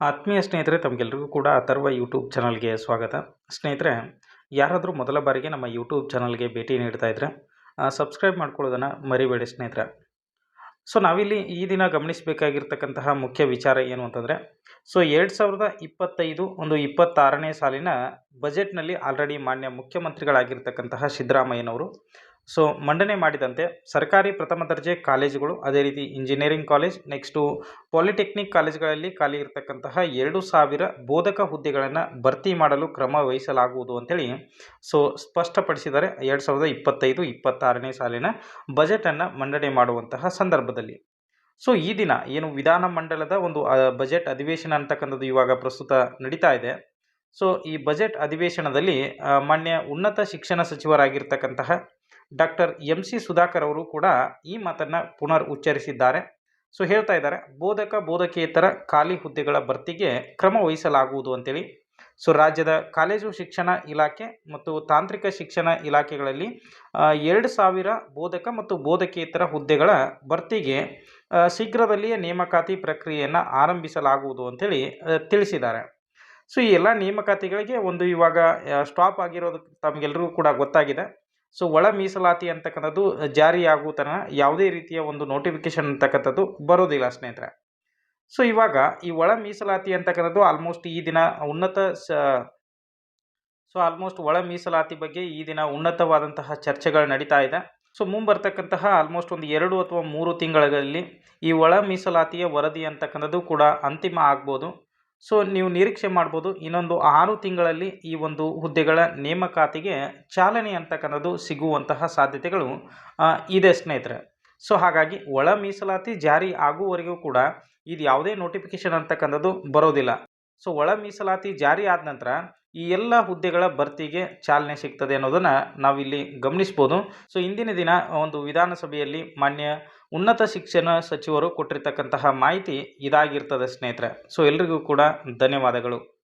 ಆತ್ಮೀಯ ಸ್ನೇಹಿತರೆ, ತಮಗೆಲ್ರಿಗೂ ಕೂಡ ಅಥರ್ವ ಯೂಟ್ಯೂಬ್ ಚಾನಲ್ಗೆ ಸ್ವಾಗತ. ಸ್ನೇಹಿತರೆ, ಯಾರಾದರೂ ಮೊದಲ ಬಾರಿಗೆ ನಮ್ಮ ಯೂಟ್ಯೂಬ್ ಚಾನಲ್ಗೆ ಭೇಟಿ ನೀಡ್ತಾ ಇದ್ದರೆ ಸಬ್ಸ್ಕ್ರೈಬ್ ಮಾಡ್ಕೊಳ್ಳೋದನ್ನು ಮರಿಬೇಡಿ ಸ್ನೇಹಿತರೆ. ಸೊ ನಾವಿಲ್ಲಿ ಈ ದಿನ ಗಮನಿಸಬೇಕಾಗಿರ್ತಕ್ಕಂತಹ ಮುಖ್ಯ ವಿಚಾರ ಏನು ಅಂತಂದರೆ ಸೊ ಎರಡು ಸಾವಿರದ ಇಪ್ಪತ್ತೈದು ಒಂದು ಇಪ್ಪತ್ತಾರನೇ ಸಾಲಿನ ಬಜೆಟ್ನಲ್ಲಿ ಆಲ್ರೆಡಿ ಮಾನ್ಯ ಮುಖ್ಯಮಂತ್ರಿಗಳಾಗಿರ್ತಕ್ಕಂತಹ ಸಿದ್ದರಾಮಯ್ಯನವರು ಸೊ ಮಂಡನೆ ಮಾಡಿದಂತೆ ಸರ್ಕಾರಿ ಪ್ರಥಮ ದರ್ಜೆ ಕಾಲೇಜುಗಳು, ಅದೇ ರೀತಿ ಇಂಜಿನಿಯರಿಂಗ್ ಕಾಲೇಜ್ ನೆಕ್ಸ್ಟು ಪಾಲಿಟೆಕ್ನಿಕ್ ಕಾಲೇಜುಗಳಲ್ಲಿ ಖಾಲಿ ಇರತಕ್ಕಂತಹ ಎರಡು ಸಾವಿರ ಬೋಧಕ ಹುದ್ದೆಗಳನ್ನು ಭರ್ತಿ ಮಾಡಲು ಕ್ರಮ ವಹಿಸಲಾಗುವುದು ಅಂತೇಳಿ ಸೊ ಸ್ಪಷ್ಟಪಡಿಸಿದ್ದಾರೆ. ಎರಡು ಸಾವಿರದ ಇಪ್ಪತ್ತೈದು, ಇಪ್ಪತ್ತಾರನೇ ಸಾಲಿನ ಬಜೆಟನ್ನು ಮಂಡನೆ ಮಾಡುವಂತಹ ಸಂದರ್ಭದಲ್ಲಿ. ಸೊ ಈ ದಿನ ಏನು ವಿಧಾನ ಮಂಡಲದ ಒಂದು ಬಜೆಟ್ ಅಧಿವೇಶನ ಅಂತಕ್ಕಂಥದ್ದು ಇವಾಗ ಪ್ರಸ್ತುತ ನಡೀತಾ ಇದೆ. ಸೊ ಈ ಬಜೆಟ್ ಅಧಿವೇಶನದಲ್ಲಿ ಮಾನ್ಯ ಉನ್ನತ ಶಿಕ್ಷಣ ಸಚಿವರಾಗಿರ್ತಕ್ಕಂತಹ ಡಾಕ್ಟರ್ ಎಂ ಸಿ ಸುಧಾಕರ್ ಅವರು ಕೂಡ ಈ ಮಾತನ್ನು ಪುನರ್ ಉಚ್ಚರಿಸಿದ್ದಾರೆ. ಸೊ, ಹೇಳ್ತಾ ಇದ್ದಾರೆ, ಬೋಧಕ, ಬೋಧಕೇತರ ಖಾಲಿ ಹುದ್ದೆಗಳ ಭರ್ತಿಗೆ ಕ್ರಮ ವಹಿಸಲಾಗುವುದು ಅಂತೇಳಿ. ಸೊ, ರಾಜ್ಯದ ಕಾಲೇಜು ಶಿಕ್ಷಣ ಇಲಾಖೆ ಮತ್ತು ತಾಂತ್ರಿಕ ಶಿಕ್ಷಣ ಇಲಾಖೆಗಳಲ್ಲಿ ಎರಡು ಸಾವಿರ ಬೋಧಕ ಮತ್ತು ಬೋಧಕೇತರ ಹುದ್ದೆಗಳ ಭರ್ತಿಗೆ ಶೀಘ್ರದಲ್ಲಿಯೇ ನೇಮಕಾತಿ ಪ್ರಕ್ರಿಯೆಯನ್ನು ಆರಂಭಿಸಲಾಗುವುದು ಅಂತೇಳಿ ತಿಳಿಸಿದ್ದಾರೆ. ಸೊ, ಈ ಎಲ್ಲ ನೇಮಕಾತಿಗಳಿಗೆ ಒಂದು ಇವಾಗ ಸ್ಟಾಪ್ ಆಗಿರೋದು ತಮಗೆಲ್ಲರಿಗೂ ಕೂಡ ಗೊತ್ತಾಗಿದೆ. ಸೊ ಒಳ ಮೀಸಲಾತಿ ಅಂತಕ್ಕಂಥದ್ದು ಜಾರಿಯಾಗುವ ತನಕ ಯಾವುದೇ ರೀತಿಯ ಒಂದು ನೋಟಿಫಿಕೇಶನ್ ಅಂತಕ್ಕಂಥದ್ದು ಬರೋದಿಲ್ಲ ಸ್ನೇಹಿತರೆ. ಸೊ ಇವಾಗ ಈ ಒಳ ಮೀಸಲಾತಿ ಅಂತಕ್ಕಂಥದ್ದು ಆಲ್ಮೋಸ್ಟ್ ಈ ದಿನ ಉನ್ನತ ಸ ಸೊ ಆಲ್ಮೋಸ್ಟ್ ಒಳ ಮೀಸಲಾತಿ ಬಗ್ಗೆ ಈ ದಿನ ಉನ್ನತವಾದಂತಹ ಚರ್ಚೆಗಳು ನಡೀತಾ ಇದೆ. ಸೊ ಮುಂಬರ್ತಕ್ಕಂತಹ ಆಲ್ಮೋಸ್ಟ್ ಒಂದು ಎರಡು ಅಥವಾ ಮೂರು ತಿಂಗಳಲ್ಲಿ ಈ ಒಳ ಮೀಸಲಾತಿಯ ವರದಿ ಅಂತಕ್ಕಂಥದ್ದು ಕೂಡ ಅಂತಿಮ ಆಗ್ಬೋದು. ಸೊ ನೀವು ನಿರೀಕ್ಷೆ ಮಾಡ್ಬೋದು ಇನ್ನೊಂದು ಆರು ತಿಂಗಳಲ್ಲಿ ಈ ಒಂದು ಹುದ್ದೆಗಳ ನೇಮಕಾತಿಗೆ ಚಾಲನೆ ಅಂತಕ್ಕಂಥದ್ದು ಸಿಗುವಂತಹ ಸಾಧ್ಯತೆಗಳು ಇದೆ ಸ್ನೇಹಿತರೆ. ಸೊ ಹಾಗಾಗಿ ಒಳ ಮೀಸಲಾತಿ ಜಾರಿ ಆಗುವವರೆಗೂ ಕೂಡ ಇದು ಯಾವುದೇ ನೋಟಿಫಿಕೇಶನ್ ಅಂತಕ್ಕಂಥದ್ದು ಬರೋದಿಲ್ಲ. ಸೊ ಒಳ ಮೀಸಲಾತಿ ಜಾರಿ ಆದ ನಂತರ ಈ ಎಲ್ಲ ಹುದ್ದೆಗಳ ಭರ್ತಿಗೆ ಚಾಲನೆ ಸಿಗ್ತದೆ ಅನ್ನೋದನ್ನು ನಾವಿಲ್ಲಿ ಗಮನಿಸ್ಬೋದು. ಸೊ ಇಂದಿನ ದಿನ ಒಂದು ವಿಧಾನಸಭೆಯಲ್ಲಿ ಮಾನ್ಯ ಉನ್ನತ ಶಿಕ್ಷಣ ಸಚಿವರು ಕೊಟ್ಟಿರ್ತಕ್ಕಂತಹ ಮಾಹಿತಿ ಇದಾಗಿರ್ತದೆ ಸ್ನೇಹಿತರೆ. ಸೊ ಎಲ್ರಿಗೂ ಕೂಡ ಧನ್ಯವಾದಗಳು.